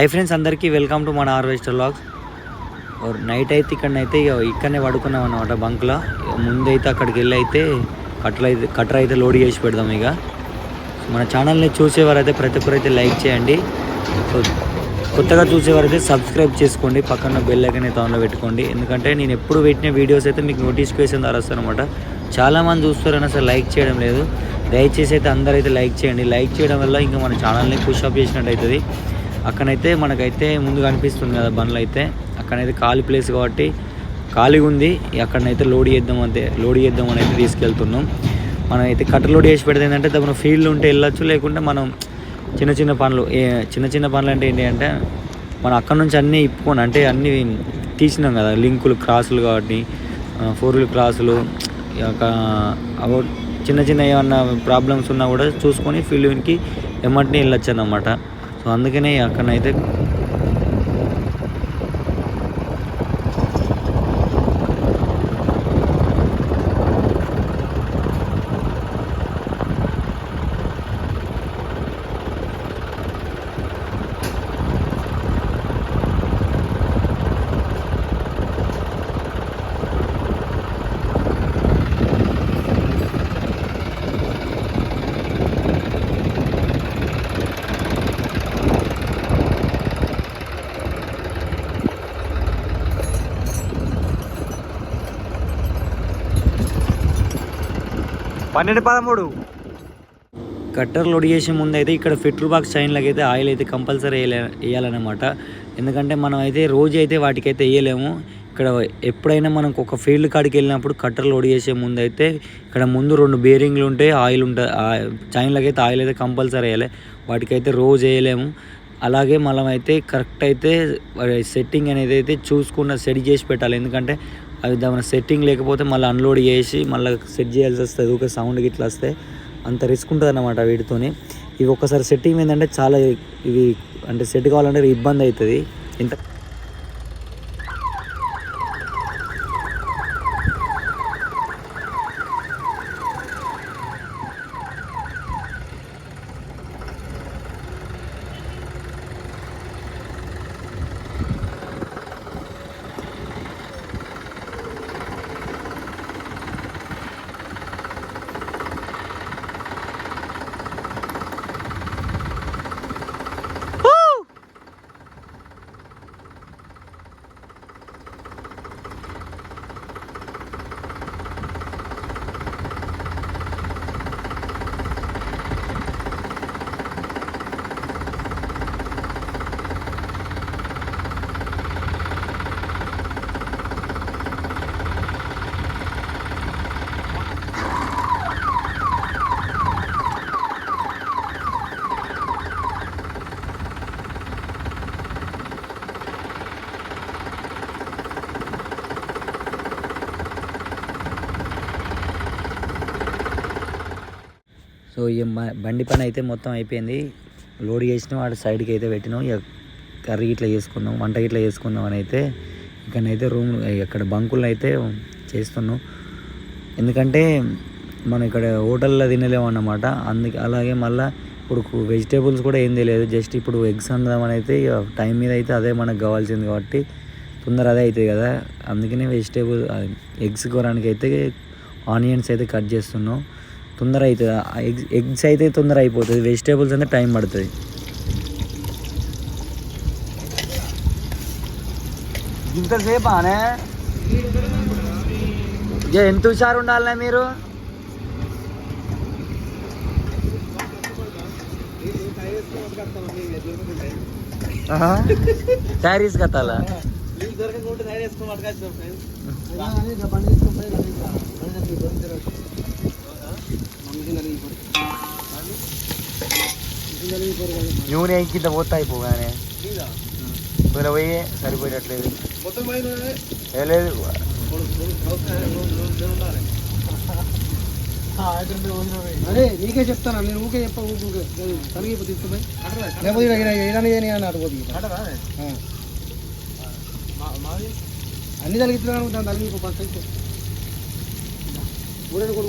High friends అందరికీ welcome to మన harvester logs night అయితే ఇక్కడనైతే ఇక ఇక్కడనే పడుకున్నాం అనమాట బంక్లో. ముందైతే అక్కడికి వెళ్ళి అయితే కట్టలు అయితే కట్టర్ అయితే లోడ్ చేసి పెడదాం ఇక మన ఛానల్ని చూసేవారైతే ప్రతి ఒక్కరైతే లైక్ చేయండి. సో కొత్తగా చూసేవారైతే సబ్స్క్రైబ్ చేసుకోండి. పక్కన బెల్ ఐకన్ అయితే ఆన్లో పెట్టుకోండి. ఎందుకంటే నేను ఎప్పుడు పెట్టిన వీడియోస్ అయితే మీకు నోటిఫికేషన్ ద్వారా వస్తారనమాట చాలామంది చూస్తారని అసలు లైక్ చేయడం లేదు. దయచేసి అయితే అందరూ అయితే లైక్ చేయండి. లైక్ చేయడం వల్ల ఇంకా మన ఛానల్ని పుష్ అప్ చేసినట్టు అవుతుంది అక్కడైతే మనకైతే ముందు కనిపిస్తుంది కదా బండ్లు అయితే. అక్కడైతే ఖాళీ ప్లేస్ కాబట్టి ఖాళీగా ఉంది. అక్కడనైతే లోడ్ చేద్దాం అంతే లోడ్ చేద్దాం అని అయితే తీసుకెళ్తున్నాం. మనం అయితే కట్టర్ లోడ్ చేసి పెడితే ఏంటంటే మనం ఫీల్డ్ ఉంటే వెళ్ళొచ్చు లేకుంటే మనం చిన్న చిన్న పనులు ఏ చిన్న చిన్న పనులు అంటే ఏంటి అంటే మనం అక్కడ నుంచి అన్నీ ఇప్పుకొని అంటే అన్నీ తీసినాం కదా లింకులు క్రాసులు కాబట్టి ఫోర్ వీల్ క్రాసులు ఇక చిన్న చిన్న ఏమన్నా ప్రాబ్లమ్స్ ఉన్నా కూడా చూసుకొని ఫీల్డ్కి ఎమ్మటిని వెళ్ళొచ్చు అన్నమాట సో అందుకనే అక్కడనైతే పన్నెండు పదమూడు. కట్టర్ లోడ్ చేసే ముందు అయితే ఇక్కడ పెట్రోల్ బాక్స్ చైన్లకి అయితే ఆయిల్ అయితే కంపల్సరీ వేయలే వేయాలన్నమాట. ఎందుకంటే మనం అయితే రోజు అయితే వాటికైతే వేయలేము. ఇక్కడ ఎప్పుడైనా మనం ఒక ఫీల్డ్ కాడికి వెళ్ళినప్పుడు కట్టర్ లోడ్ చేసే ముందు అయితే ఇక్కడ ముందు రెండు బేరింగ్లు ఉంటాయి ఆయిల్ ఉంటుంది చైన్లకి అయితే ఆయిల్ అయితే కంపల్సరీ వేయాలి. వాటికైతే రోజు వేయలేము. అలాగే మనం అయితే కరెక్ట్ అయితే సెట్టింగ్ అనేది అయితే చూసుకున్న సెట్ చేసి పెట్టాలి. ఎందుకంటే అవి దాని సెట్టింగ్ లేకపోతే మళ్ళీ అన్లోడ్ చేసి మళ్ళీ సెట్ చేయాల్సి వస్తుంది. ఒక సౌండ్ ఇట్లా వస్తే అంత రిస్క్ ఉంటుంది అన్నమాట వీటితోని. ఇవి ఒక్కసారి సెట్టింగ్ ఏంటంటే చాలా ఇవి అంటే సెట్ కావాలంటే ఇబ్బంది అవుతుంది. ఇంత సో ఈ బండి పని అయితే మొత్తం అయిపోయింది. లోడ్ చేసినాం వాడు సైడ్కి అయితే పెట్టినాం. ఇక కర్రీ ఇట్లా చేసుకుందాం వంట ఇట్లా చేసుకుందాం అని అయితే ఇక్కడనైతే రూమ్ ఇక్కడ బంకులను అయితే చేస్తున్నాం. ఎందుకంటే మనం ఇక్కడ హోటల్లో తినలేము అన్నమాట. అందుకే అలాగే మళ్ళీ ఇప్పుడు వెజిటేబుల్స్ కూడా ఏం తెలియదు. జస్ట్ ఇప్పుడు ఎగ్స్ అందామని అయితే ఇక టైం మీద అయితే అదే మనకు కావాల్సింది కాబట్టి తొందర అదే అవుతుంది కదా. అందుకనే వెజిటేబుల్ ఎగ్స్ కొనడానికి అయితే ఆనియన్స్ అయితే కట్ చేస్తున్నాం. తొందర అవుతుంది ఎగ్స్ ఎగ్స్ అయితే తొందర అయిపోతుంది వెజిటేబుల్స్ అంటే టైం పడుతుంది. ఇంతసేపు అనే ఇక ఎంత హుషారు ఉండాలనే మీరు శారీస్ కట్టాలా నూనె ఇంకింత పోతా అయిపోగానే నూనె పోయి సరిపోయేటట్లేదు ఏ లేదు అరే నీకే చెప్తాను నేను ఊకే చెప్ప ఊకే తనకి తీసుకుపోయి లేకపోతే అని అన్ని తలిగిస్తున్నాను దాని తలిగి ఫస్ట్ అయితే ఊరేడు కూడా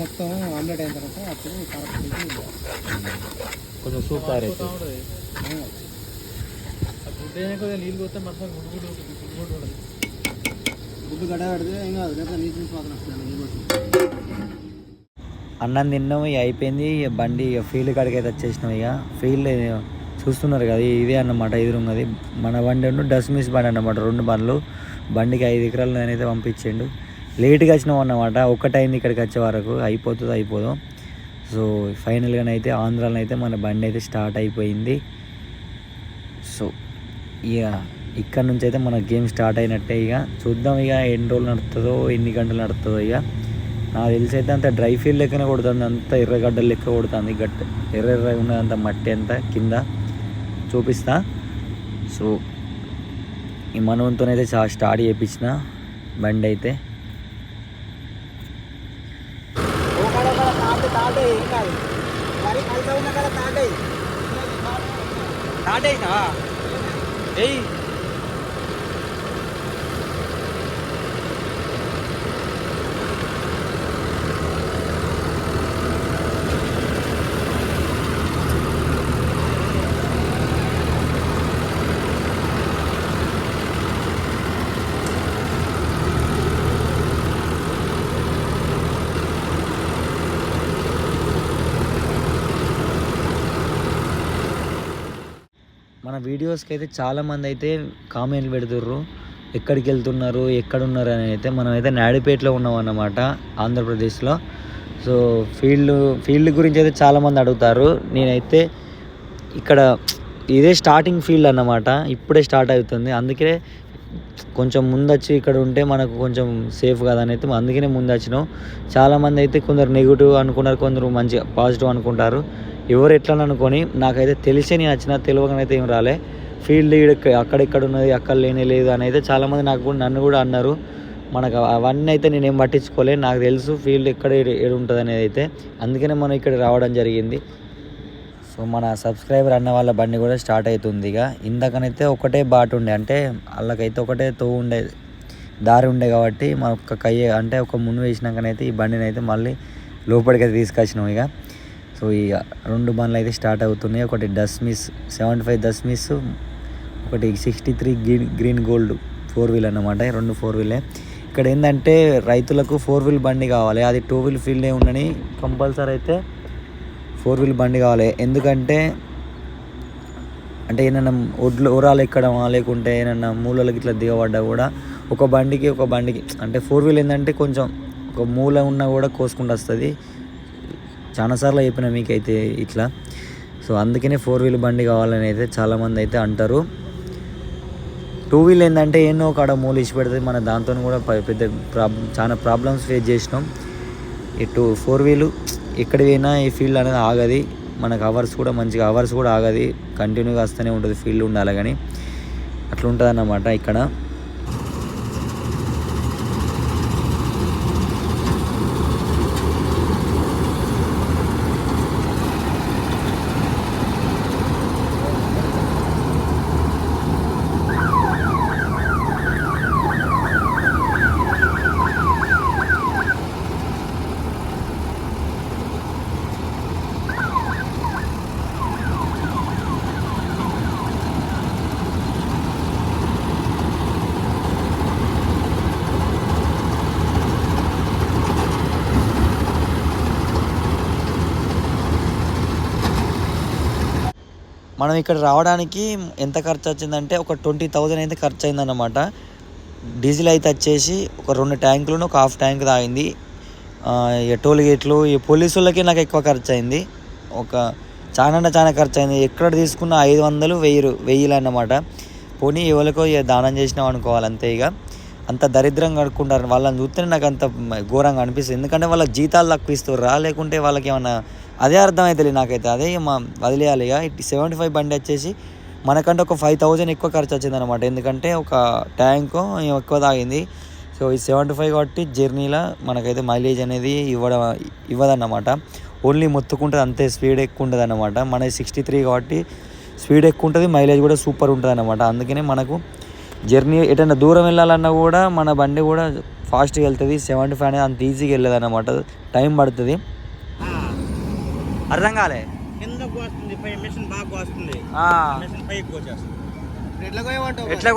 మొత్తం ఆమ్లెట్ అయిన తర్వాత అప్పుడు కరెక్ట్ కొంచెం సూప్ తయారైతుంది గుడ్డు అయినా కొద్దిగా నీళ్ళు పోతే మొత్తం గుడ్డు గుడ్డు ఉంటుంది, గుడ్డు గుడ్డు ఉంటుంది. గుడ్డు గడ్డ పెడితే ఏం కాదు లేదా నీళ్ళు నుంచి మాత్రం వస్తుంది నీళ్ళు పోతుంది అన్నం తిన్నాం ఇక అయిపోయింది. ఇక బండి ఇక ఫీల్డ్ కాడికి అయితే వచ్చేసినాం ఇక. ఫీల్డ్ చూస్తున్నారు కదా ఇదే అన్నమాట ఎదురున్నది మన బండి డస్ట్ మిస్ బండి అన్నమాట రెండు బండ్లు. బండికి ఐదు ఎకరాలు నేనైతే పంపించిండు. లేట్గా వచ్చినాం అన్నమాట. ఒక్కటైంది ఇక్కడికి వచ్చే వరకు అయిపోతుంది అయిపోదు. సో ఫైనల్గానైతే ఆంధ్రాలో అయితే మన బండి అయితే స్టార్ట్ అయిపోయింది. సో ఇక ఇక్కడ నుంచి అయితే మన గేమ్ స్టార్ట్ అయినట్టే ఇక. చూద్దాం ఇక ఎన్ని రోజులు నడుతుందో ఎన్ని గంటలు నడుతుందో ఇక. నాకు తెలిసి అయితే అంత డ్రై ఫీల్ లెక్కనే కొడుతుంది అంత ఎర్రగడ్డలు లెక్క కొడుతుంది. గట్ ఎర్ర ఎర్ర ఉన్నది అంత మట్టి అంతా కింద చూపిస్తా. సో ఈ మనవంతోనైతే చా స్టార్ట్ చేయించిన బండి అయితే. మన వీడియోస్కి అయితే చాలామంది అయితే కామెంట్లు పెడుతుర్రు. ఎక్కడికి వెళ్తున్నారు ఎక్కడున్నారు అని అయితే మనం అయితే నాడిపేటలో ఉన్నాం అన్నమాట ఆంధ్రప్రదేశ్లో. సో ఫీల్డ్ ఫీల్డ్ గురించి అయితే చాలామంది అడుగుతారు. నేనైతే ఇక్కడ ఇదే స్టార్టింగ్ ఫీల్డ్ అన్నమాట. ఇప్పుడే స్టార్ట్ అవుతుంది. అందుకే కొంచెం ముందు వచ్చి ఇక్కడ ఉంటే మనకు కొంచెం సేఫ్ కదా అని అయితే అందుకనే ముందు వచ్చినాం చాలామంది అయితే కొందరు నెగిటివ్ అనుకున్నారు కొందరు మంచిగా పాజిటివ్ అనుకుంటారు. ఎవరు ఎట్లా అనుకొని నాకైతే తెలిసే నేను వచ్చిన తెలియకనైతే ఏం రాలే. ఫీల్డ్ ఇక్కడ అక్కడెక్కడ ఉన్నది అక్కడ లేనే లేదు అని అయితే చాలామంది నాకు కూడా నన్ను కూడా అన్నారు. మనకు అవన్నీ అయితే నేనేం పట్టించుకోలే. నాకు తెలుసు ఫీల్డ్ ఎక్కడ ఏడు ఉంటుంది అనేది అయితే. అందుకనే మనం ఇక్కడ రావడం జరిగింది. సో మన సబ్స్క్రైబర్ అన్న వాళ్ళ బండి కూడా స్టార్ట్ అవుతుంది ఇక. ఇందాకనైతే ఒకటే బాట ఉండే అంటే వాళ్ళకైతే ఒకటే తో ఉండే దారి ఉండే కాబట్టి మన ఒక్క కయ్య అంటే ఒక మున్ను వేసినాకనైతే ఈ బండిని అయితే మళ్ళీ లోపలికి అయితే తీసుకొచ్చినాం ఇక. సో ఇక రెండు బండ్లు అయితే స్టార్ట్ అవుతున్నాయి. ఒకటి డస్ మిస్ సెవెంటీ ఫైవ్ డస్ మిస్ ఒకటి sixty three green green gold four wheel అన్నమాట. రెండు ఫోర్ వీలే. ఇక్కడ ఏంటంటే రైతులకు ఫోర్ వీల్ బండి కావాలి. అది టూ వీల్ ఫీల్డే ఉండని కంపల్సరీ అయితే ఫోర్ వీల్ బండి కావాలి. ఎందుకంటే అంటే ఏమన్నా ఒడ్లు ఊరాలు ఎక్కడమా లేకుంటే ఏమన్నా మూలలకు ఇట్లా దిగబడ్డా కూడా ఒక బండికి ఒక బండికి అంటే ఫోర్ వీల్ ఏంటంటే కొంచెం ఒక మూల ఉన్నా కూడా కోసుకుంటూ వస్తుంది. చాలాసార్లు చెప్పిన మీకైతే ఇట్లా. సో అందుకనే ఫోర్ వీల్ బండి కావాలని అయితే చాలామంది అయితే అంటారు. టూ వీల్ ఏంటంటే ఎన్నో కాడ మూలు ఇచ్చి పెడుతుంది మన దాంతో కూడా పెద్ద ప్రాబ్లం చాలా ప్రాబ్లమ్స్ ఫేస్ చేసినాం. ఈ టూ ఫోర్ వీలు ఎక్కడ పోయినా ఈ ఫీల్డ్ అనేది ఆగది. మనకు అవర్స్ కూడా మంచిగా అవర్స్ కూడా ఆగది. కంటిన్యూగా వస్తూనే ఉంటుంది ఫీల్డ్ ఉండాలి కానీ. అట్లా ఉంటుంది అన్నమాట ఇక్కడ. మనం ఇక్కడ రావడానికి ఎంత ఖర్చు వచ్చిందంటే ఒక ట్వంటీ థౌజండ్ అయితే ఖర్చు అయిందన్నమాట డీజిల్ అయితే వచ్చేసి ఒక రెండు ట్యాంకులను ఒక హాఫ్ ట్యాంక్ తాగింది. ఆ, టోల్ గేట్లు ఈ పోలీసు నాకు ఎక్కువ ఖర్చు అయింది ఒక చాలా అంటే చాలా ఖర్చు అయింది ఎక్కడ తీసుకున్న ఐదు వందలు వెయ్యి వెయ్యిలు అన్నమాట. పోనీ ఎవరికో ఇక దానం చేసినాం అనుకోవాలి అంతే ఇక అంత దరిద్రంగా కడుక్కుంటారు వాళ్ళని చూస్తేనే నాకు అంత ఘోరంగా అనిపిస్తుంది. ఎందుకంటే వాళ్ళకి జీతాలు తక్కువ ఇస్తారు లేకుంటే వాళ్ళకి ఏమైనా అదే అర్థం నాకైతే. అదే మా వదిలేయాలి ఇక. సెవెంటీ ఫైవ్ బండి వచ్చేసి మనకంటే ఒక ఫైవ్ థౌజండ్ ఎక్కువ ఖర్చు వచ్చింది అనమాట ఎందుకంటే ఒక ట్యాంక్ ఎక్కువ తాగింది. సో ఈ సెవెంటీ ఫైవ్ కాబట్టి జర్నీలో మనకైతే మైలేజ్ అనేది ఇవ్వడం ఇవ్వదన్నమాట. ఓన్లీ మొత్తుకుంటుంది అంతే స్పీడ్ ఎక్కువ ఉంటుంది అనమాట మన సిక్స్టీ త్రీ కాబట్టి స్పీడ్ ఎక్కువ ఉంటుంది మైలేజ్ కూడా సూపర్ ఉంటుంది అనమాట అందుకనే మనకు జర్నీ ఎటైనా దూరం వెళ్ళాలన్నా కూడా మన బండి కూడా ఫాస్ట్గా వెళ్తుంది. సెవెంటీ ఫైవ్ అనేది అంత ఈజీగా వెళ్ళదు అనమాట టైం పడుతుంది. అర్థం కాలే. పై మిషన్ బాగా కోస్తుంది మిషన్ పైకి కోసేస్తుంది ఎట్లా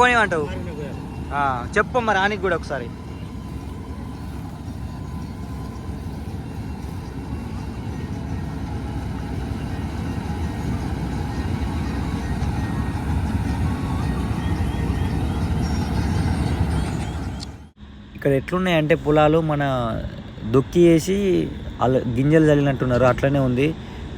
కోయమంటావు ఎట్లా. చెప్పు మరి ఆనికి కూడా ఒకసారి. ఇక్కడ ఎట్లున్నాయంటే పొలాలు మన దొక్కి వేసి అలా గింజలు చల్లినట్టున్నారు. అట్లనే ఉంది.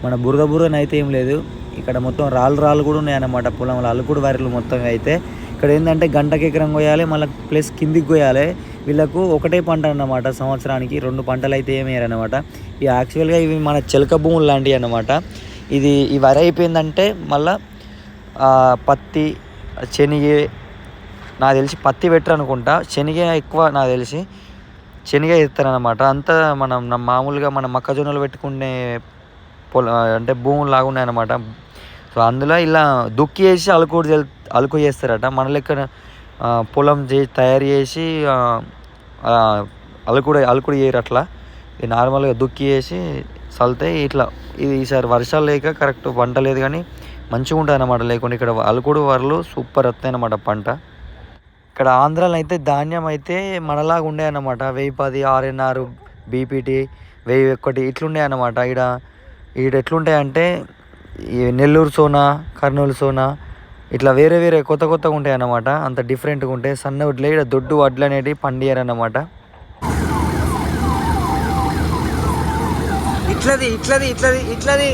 మన బురద బురదన అయితే ఏం లేదు. ఇక్కడ మొత్తం రాళ్ళు రాళ్ళు కూడా ఉన్నాయన్నమాట. పొలంలో అలుకుడు వరలు మొత్తం అయితే. ఇక్కడ ఏంటంటే గంటకి ఎకరం కోయాలి మళ్ళీ ప్లస్ కిందికి కోయాలి వీళ్ళకు ఒకటే పంట అన్నమాట సంవత్సరానికి. రెండు పంటలు అయితే ఏమేయరన్నమాట ఈ యాక్చువల్గా ఇవి మన చెలక భూములు లాంటివి అన్నమాట. ఇది ఈ వరి అయిపోయిందంటే మళ్ళీ పత్తి శనిగి నాకు తెలిసి పత్తి పెట్టరు అనుకుంటా శనిగే ఎక్కువ నాకు తెలిసి. శనగ అనమాట అంతా మనం మామూలుగా మనం మొక్కజొన్నలు పెట్టుకునే పొల అంటే భూములు లాగా ఉన్నాయన్నమాట. సో అందులో ఇలా దుక్కి వేసి అలుకుడు అలుకు చేస్తారట. మన లెక్క పొలం చే తయారు చేసి అలుకుడు అలుకుడు చేయరు అట్లా. ఇది నార్మల్గా దుక్కి వేసి చల్లితే ఇట్లా ఇది ఈసారి వర్షాలు లేక కరెక్ట్ పంట లేదు కానీ మంచిగా ఉంటుంది అన్నమాట లేకుండా ఇక్కడ అలుకుడు వరలు సూపర్ వస్తాయి అన్నమాట పంట. ఇక్కడ ఆంధ్రాలో అయితే ధాన్యం అయితే మనలాగా ఉండే అన్నమాట. వెయ్యి పది ఆర్ఎన్ఆర్ బీపీటీ వెయ్యి ఒక్కటి ఇట్లుండే అన్నమాట. ఈడ ఈడ ఎట్లుంటాయంటే ఈ నెల్లూరు సోనా కర్నూలు సోనా ఇట్లా వేరే వేరే కొత్త కొత్తగా ఉంటాయి అన్నమాట. అంత డిఫరెంట్గా ఉంటాయి. సన్న వడ్లే ఇక్కడ దొడ్డు వడ్లు అనేటివి పండియరు అన్నమాట. ఇట్లది ఇట్లది ఇట్లది ఇట్లది.